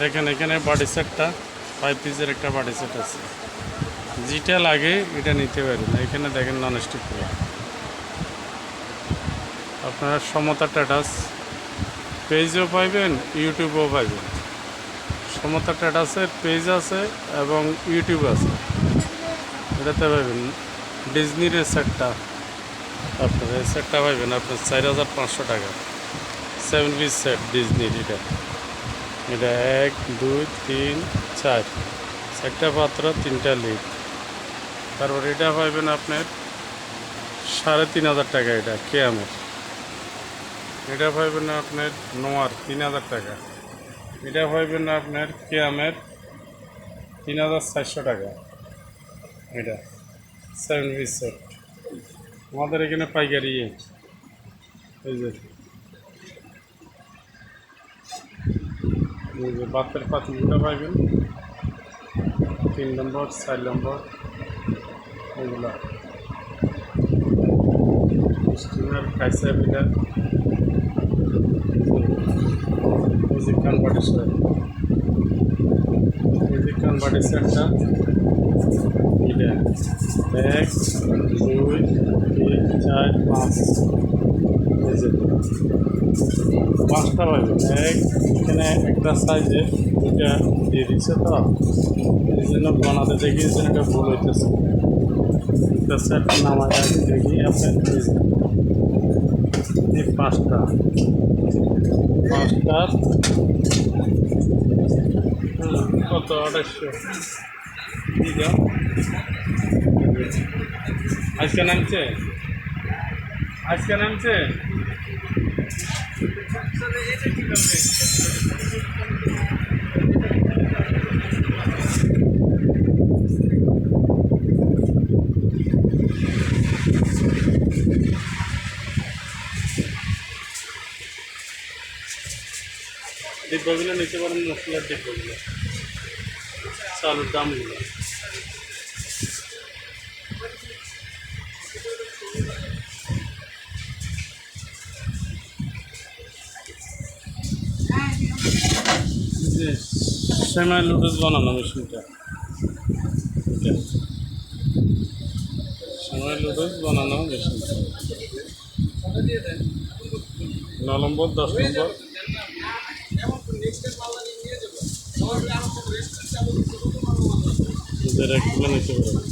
দেখেন এখানে বাডি সেটটা ফাইভ পিসের একটা বাডি সেট আছে। যেটা লাগে এটা নিতে পারেন। এখানে দেখেন নন স্টিক আপনারা সমতা টাটাস পেজও পাইবেন ইউটিউবও পাইবেন। সমতা টাটাসের পেজ আছে এবং ইউটিউব আছে। এটাতে পাইবেন ডিজনির সেটটা আপনার সেটটা পাইবেন আপনার চার হাজার পাঁচশো টাকা। সেভেন পিস সেট ডিজনির এটা। এটা এক, দুই, তিন, চার। চারটা পাত্র, তিনটা লিড তারপর এটা পাইবেন আপনার সাড়ে তিন হাজার টাকা এটা, কেয়ামের। এটা পাইবেন না আপনার নোয়ার তিন হাজার টাকা। এটা পাইবেন না আপনার কেয়ামের তিন হাজার চারশো টাকা। এটা সেভেন পিস আমাদের এখানে পাইকারি এই যে। এই যে বাতের পাতিগুলো পাইবেন। তিন নম্বর, চার নম্বর, এগুলা। স্টিমার কাইসা beta music converter set music converter সেটটা এটা এক, দুই, তিন, চার, পাঁচ। পাঁচটা পাইবেন এক, এখানে একটা সাইজে দুইটা দিয়ে দিচ্ছে তো। এই জন্য বানাতে দেখিয়েছেন এটা ভুল হইতেছে। একটা নামায় আগে দেখি আপনার এই পাঁচটা। পাঁচটার কত? ঠিক আজকে নামছে? আজকে নামছে? ডিব্বাগুলো নিতে পারেন মশলার ডিব্বাগুলো চালুর দামগুলো। সেমাই লুডুস বানানো মেশিনটা সেমাই লুডুস বানানো মেশিনটা ন নম্বর, দশ নম্বর। কিলো নিতে পারেন